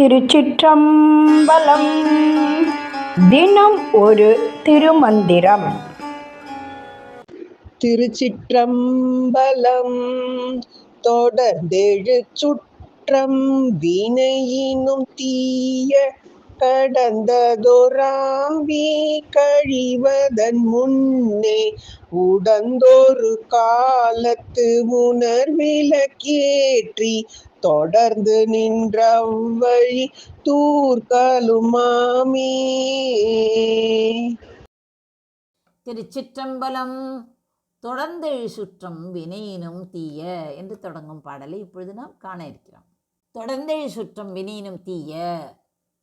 திருச்சிற்றம்பலம். தினம் ஒரு திருமந்திரம். திருச்சிற்றம்பலம் தொடர்ந்தெழு சுற்றம் வினையினும் தீய கடந்ததொராவி கழிவதன் முன்னே உடந்தொரு காலத்து உணர்விலக்கேற்றி தொடர்ந்து நின்ற வழி தூர்கலுமாமே திருச்சிற்றம்பலம் தொடர்ந்தெழு சுற்றம் வினையினும் தீய என்று தொடங்கும் பாடலை இப்பொழுது நாம் காண இருக்கிறோம். தொடர்ந்தெழு சுற்றம் வினையினும் தீய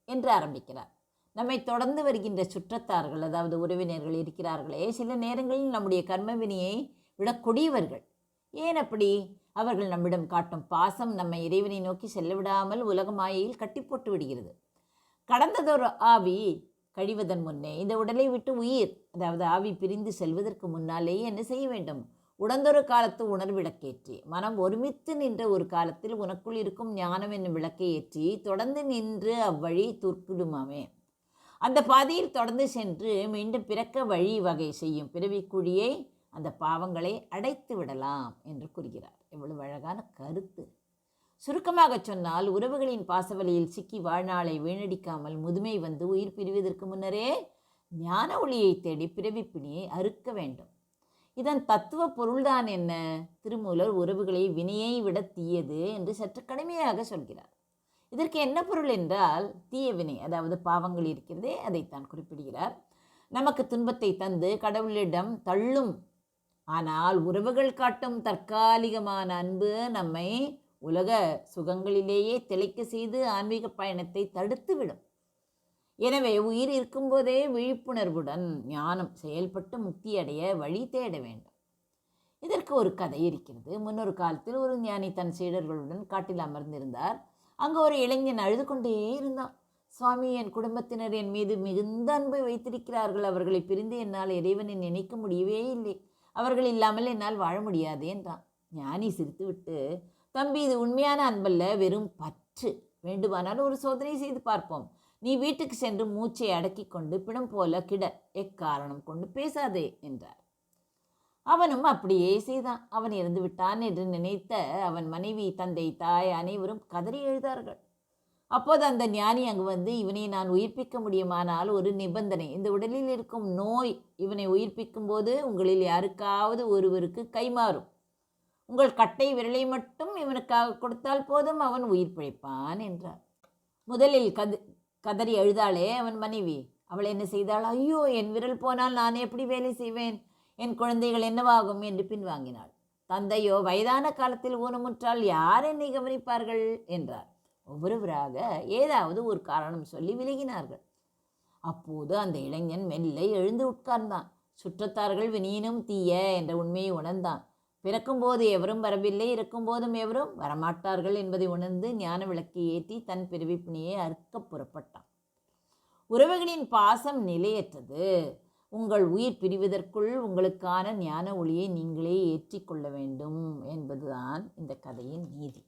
என்று ஆரம்பிக்கிறார். நம்மை தொடர்ந்து வருகின்ற சுற்றத்தார்கள் அதாவது உறவினர்கள் இருக்கிறார்களே சில நேரங்களில் நம்முடைய கர்மவினியை விடக்கூடியவர்கள் விட கொடியவர்கள். ஏன் அப்படி? அவர்கள் நம்மிடம் காட்டும் பாசம் நம்மை இறைவனை நோக்கி செல்ல விடாமல் உலக மாயையில் கட்டி போட்டு விடுகிறது. கடந்ததொரு ஆவி கழிவதன் முன்னே இந்த உடலை விட்டு உயிர் அதாவது ஆவி பிரிந்து செல்வதற்கு முன்னாலேயே என்ன செய்ய வேண்டும்? உடந்தொரு காலத்து உணர்விளக்கேற்றி மனம் ஒருமித்து நின்ற ஒரு காலத்தில் உனக்குள் இருக்கும் ஞானம் என்னும் விளக்கை ஏற்றி தொடர்ந்து நின்று அவ்வழி துர்க்கிடுமாமே அந்த பாதையில் தொடர்ந்து சென்று மீண்டும் பிறக்க வழி வகை செய்யும் பிறவிக்குழியை அந்த பாவங்களை அடைத்து விடலாம் என்று கூறுகிறார். எவ்வளவு அழகான கருத்து. சுருக்கமாக சொன்னால் உறவுகளின் பாசவலியில் சிக்கி வாழ்நாளை வீணடிக்காமல் முதுமை வந்து உயிர் பிரிவதற்கு முன்னரே ஞான ஒளியை தேடி பிறவிப்பினியை அறுக்க வேண்டும். இதன் தத்துவ பொருள்தான் என்ன? திருமூலர் உறவுகளை வினையை விட தீயது என்று சற்று கடுமையாக சொல்கிறார். இதற்கு என்ன பொருள் என்றால் தீய வினை அதாவது பாவங்கள் இருக்கிறதே அதைத்தான் குறிப்பிடுகிறார். நமக்கு துன்பத்தை தந்து கடவுளிடம் தள்ளும். ஆனால் உறவுகள் காட்டும் தற்காலிகமான அன்பு நம்மை உலக சுகங்களிலேயே திளைக்க செய்து ஆன்மீக பயணத்தை தடுத்துவிடும். எனவே உயிர் இருக்கும்போதே விழிப்புணர்வுடன் ஞானம் செயல்பட்டு முக்தியடைய வழி தேட வேண்டும். இதற்கு ஒரு கதை இருக்கிறது. முன்னொரு காலத்தில் ஒரு ஞானி தன் சீடர்களுடன் காட்டில் அமர்ந்திருந்தார். அங்கு ஒரு இளைஞன் அழுது கொண்டே இருந்தான். சுவாமி என் குடும்பத்தினர் என் மீது மிகுந்த அன்பை வைத்திருக்கிறார்கள். அவர்களை பிரிந்து என்னால் இறைவனை நினைக்க முடியவே இல்லை. அவர்கள் இல்லாமல் என்னால் வாழ முடியாது என்றான். ஞானி சிரித்துவிட்டு தம்பி இது உண்மையான அன்பல்ல வெறும் பற்று. வேண்டுமானால் ஒரு சோதனை செய்து பார்ப்போம். நீ வீட்டுக்கு சென்று மூச்சை அடக்கி கொண்டு பிணம் போல கிட எக்காரணம் கொண்டு பேசாதே என்றார். அவனும் அப்படியே செய்தான். அவன் இறந்து விட்டான் என்று நினைத்த அவன் மனைவி தந்தை தாய் அனைவரும் கதறி எழுதார்கள். அப்போது அந்த ஞானி அங்கு வந்து இவனை நான் உயிர்ப்பிக்க முடியுமானால் ஒரு நிபந்தனை. இந்த உடலில் இருக்கும் நோய் இவனை உயிர்ப்பிக்கும் போது உங்களில் யாருக்காவது ஒருவருக்கு கைமாறும். உங்கள் கட்டை விரலை மட்டும் இவனுக்காக கொடுத்தால் போதும் அவன் உயிர் பிழைப்பான் என்றார். முதலில் கது கதறி அழுதாளே அவன் மனைவி. அவள் என்ன செய்தாள்? ஐயோ என் விரல் போனால் நான் எப்படி வேலை செய்வேன்? என் குழந்தைகள் என்னவாகும்? என்று பின்வாங்கினாள். தந்தையோ வயதான காலத்தில் ஊனமுற்றால் யார் என்னை கவனிப்பார்கள்? என்றார். ஒவ்வொருவராக ஏதாவது ஒரு காரணம் சொல்லி விலகினார்கள். அப்போது அந்த இளைஞன் மெல்ல எழுந்து உட்கார்ந்தான். சுற்றத்தார்கள் வினியினும் தீய என்ற உண்மையை உணர்ந்தான். பிறக்கும்போது எவரும் வரவில்லை இருக்கும்போதும் எவரும் வரமாட்டார்கள் என்பதை உணர்ந்து ஞான விளக்கை ஏற்றி தன் பிறவிப்பிணியை அறுக்க புறப்பட்டான். உறவுகளின் பாசம் நிலையற்றது. உங்கள் உயிர் பிரிவதற்குள் உங்களுக்கான ஞான ஒளியை நீங்களே ஏற்றிக்கொள்ள வேண்டும் என்பதுதான் இந்த கதையின் நீதி.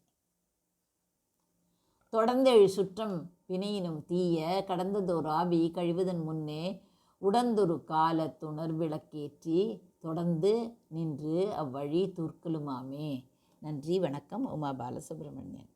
தொடர்ந்தெழு சுற்றம் வினையினும் தீய கடந்ததோர் ஆவி கழிவதன் முன்னே உடந்தொரு காலத்துணர் விளக்கேற்றி தொடர்ந்து நின்று அவ்வழி தூர்க்கலுமாமே. நன்றி வணக்கம். உமா பாலசுப்ரமணியன்.